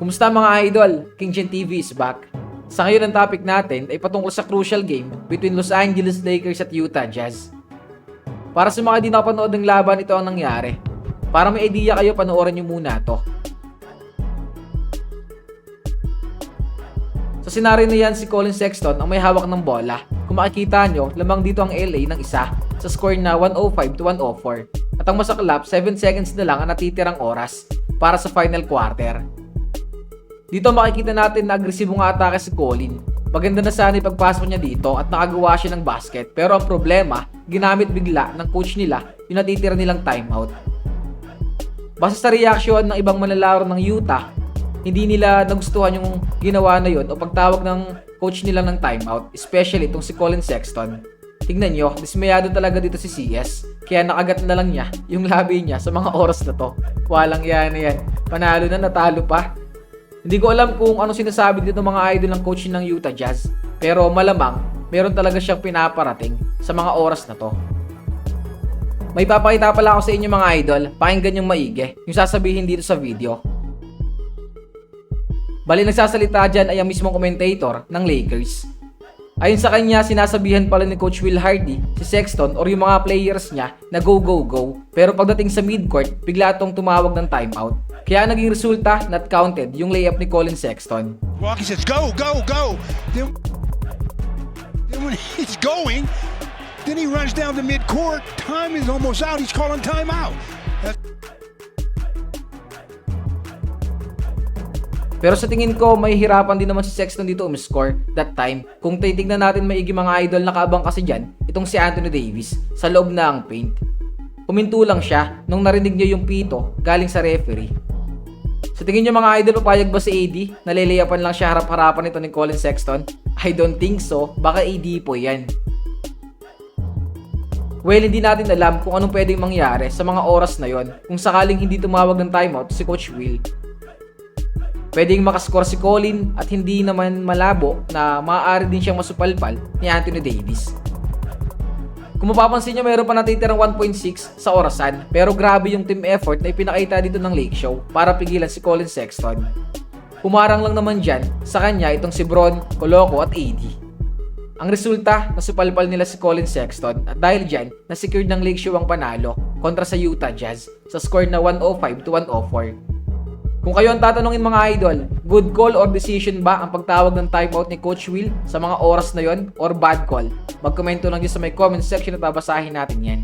Kumusta mga idol? King Chen TV is back. Sa ngayon ang topic natin ay patungkol sa crucial game between Los Angeles Lakers at Utah Jazz. Para sa mga di nakapanood ng laban, ito ang nangyari. Para may idea kayo, panoorin nyo muna to. Sa senaryo na yan, si Colin Sexton ang may hawak ng bola. Kung makikita nyo, lamang dito ang LA ng isa sa score na 105 to 104. At ang masaklap, 7 seconds na lang ang natitirang oras para sa final quarter. Dito makikita natin na agresibong atake si Colin. Maganda na sana yung pagpasok niya dito at nakagawa siya ng basket pero ang problema, ginamit bigla ng coach nila yung natitira nilang timeout. Base sa reaksyon ng ibang manlalaro ng Utah, hindi nila nagustuhan yung ginawa na yon o pagtawag ng coach nila ng timeout, especially itong si Colin Sexton. Tingnan nyo, dismayado talaga dito si CS. Kaya nakagat na lang niya yung labi niya sa mga oras na to. Walang yan yan. Panalo na, natalo pa. Hindi ko alam kung ano sinasabi dito mga idol ng coach ng Utah Jazz. Pero malamang, meron talaga siyang pinaparating sa mga oras na to. May papakita pala ako sa inyo mga idol, pakinggan yung maigi, yung sasabihin dito sa video. Bali nagsasalita dyan ay ang mismong commentator ng Lakers. Ayon sa kanya, sinasabihan pala ni Coach Will Hardy, si Sexton or yung mga players niya na go go go. Pero pagdating sa midcourt, bigla itong tumawag ng timeout. Kaya naging resulta, not counted, yung layup ni Colin Sexton. Walkie says, "Go, go, go." Then, then when he's going, then he runs down to midcourt. Time is almost out. He's calling timeout. That's Pero sa tingin ko, may hirapan din naman si Sexton dito umiscore that time. Kung titignan natin maigi mga idol, nakaabang kasi dyan, itong si Anthony Davis, sa loob ang paint. Huminto lang siya nung narinig niya yung pito galing sa referee. Sa tingin niyo mga idol, papayag ba si AD? Naliliyapan lang siya harap-harapan ito ni Colin Sexton? I don't think so. Baka AD po yan. Well, hindi natin alam kung anong pwedeng mangyari sa mga oras na yon kung sakaling hindi tumawag ng timeout si Coach Will Pwedeng makascore si Colin at hindi naman malabo na maaari din siyang masupalpal ni Anthony Davis. Kung mapapansin nyo, mayroon pa natitirang 1.6 sa orasan pero grabe yung team effort na ipinakita dito ng Lake Show para pigilan si Colin Sexton. Humarang lang naman dyan sa kanya itong si Bron, Coloco at AD. Ang resulta, nasupalpal nila si Colin Sexton at dahil dyan, nasecured ng Lake Show ang panalo kontra sa Utah Jazz sa score na 105 to 104. Kung kayo ang tatanungin mga idol, good call or decision ba ang pagtawag ng timeout ni Coach Will sa mga oras na yon or bad call? Magkomento lang dyan sa may comment section at babasahin natin yan.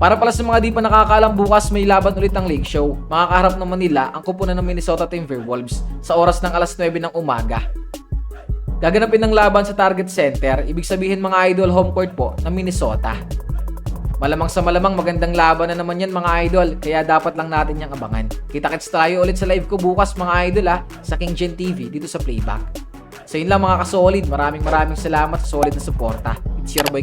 Para pala sa mga di pa nakakaalam bukas may laban ulit ang Lake Show. Makakaharap naman nila ang kupunan ng Minnesota Timberwolves sa oras ng alas 9 ng umaga. Gaganapin ng laban sa Target Center, ibig sabihin mga idol home court po ng Minnesota. Malamang sa malamang magandang laban na naman yan mga idol, kaya dapat lang natin yung abangan. Kita-kits tayo ulit sa live ko bukas mga idol ha, sa King Gen TV dito sa Playback. So yun lang mga kasolid, maraming maraming salamat sa solid na suporta. It's your boy